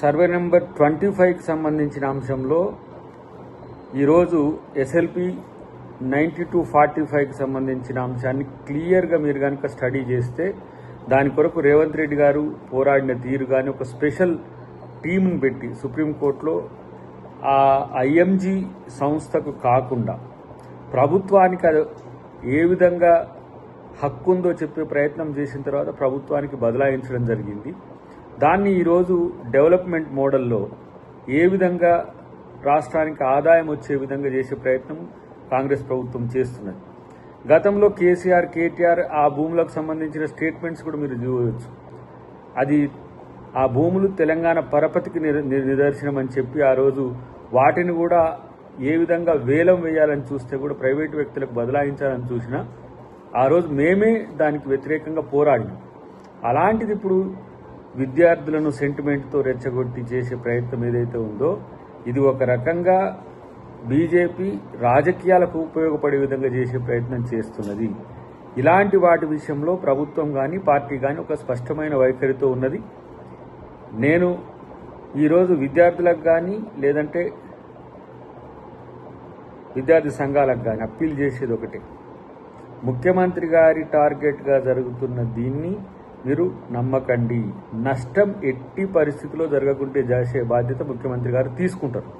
Survey number twenty ఫైవ్కి సంబంధించిన అంశంలో ఈరోజు ఎస్ఎల్పి నైంటీ టు ఫార్టీ ఫైవ్కి సంబంధించిన అంశాన్ని క్లియర్గా మీరు కనుక స్టడీ చేస్తే దాని కొరకు రేవంత్ రెడ్డి గారు పోరాడిన తీరు కానీ ఒక స్పెషల్ టీంని పెట్టి సుప్రీంకోర్టులో ఆ ఐఎంజీ సంస్థకు కాకుండా ప్రభుత్వానికి అది ఏ విధంగా హక్కు ఉందో చెప్పే ప్రయత్నం చేసిన తర్వాత ప్రభుత్వానికి బదలాయించడం జరిగింది. దాన్ని ఈరోజు డెవలప్మెంట్ మోడల్లో ఏ విధంగా రాష్ట్రానికి ఆదాయం వచ్చే విధంగా చేసే ప్రయత్నం కాంగ్రెస్ ప్రభుత్వం చేస్తున్నది. గతంలో కేసీఆర్ కేటీఆర్ ఆ భూములకు సంబంధించిన స్టేట్మెంట్స్ కూడా మీరు చూడవచ్చు అది ఆ భూములు తెలంగాణ పరపతికి నిదర్శనం అని చెప్పి ఆ రోజు వాటిని కూడా ఏ విధంగా వేలం వేయాలని చూస్తే కూడా ప్రైవేటు వ్యక్తులకు బదలాయించాలని చూసినా ఆ రోజు మేమే దానికి వ్యతిరేకంగా పోరాడినాం. అలాంటిది ఇప్పుడు విద్యార్థులను సెంటిమెంట్తో రెచ్చగొట్టి చేసే ప్రయత్నం ఏదైతే ఉందో ఇది ఒక రకంగా బీజేపీ రాజకీయాలకు ఉపయోగపడే విధంగా చేసే ప్రయత్నం చేస్తున్నది. ఇలాంటి వాటి విషయంలో ప్రభుత్వం కానీ పార్టీ కానీ ఒక స్పష్టమైన వైఖరితో ఉన్నది. నేను ఈరోజు విద్యార్థులకు కానీ లేదంటే విద్యార్థి సంఘాలకు కానీ అప్పీల్ చేసేది ఒకటే. ముఖ్యమంత్రి గారి టార్గెట్గా జరుగుతున్న దీన్ని మీరు నమ్మకండి. నష్టం ఎట్టి పరిస్థితిలో జరగకుంటే చేసే బాధ్యత ముఖ్యమంత్రి గారు తీసుకుంటారు.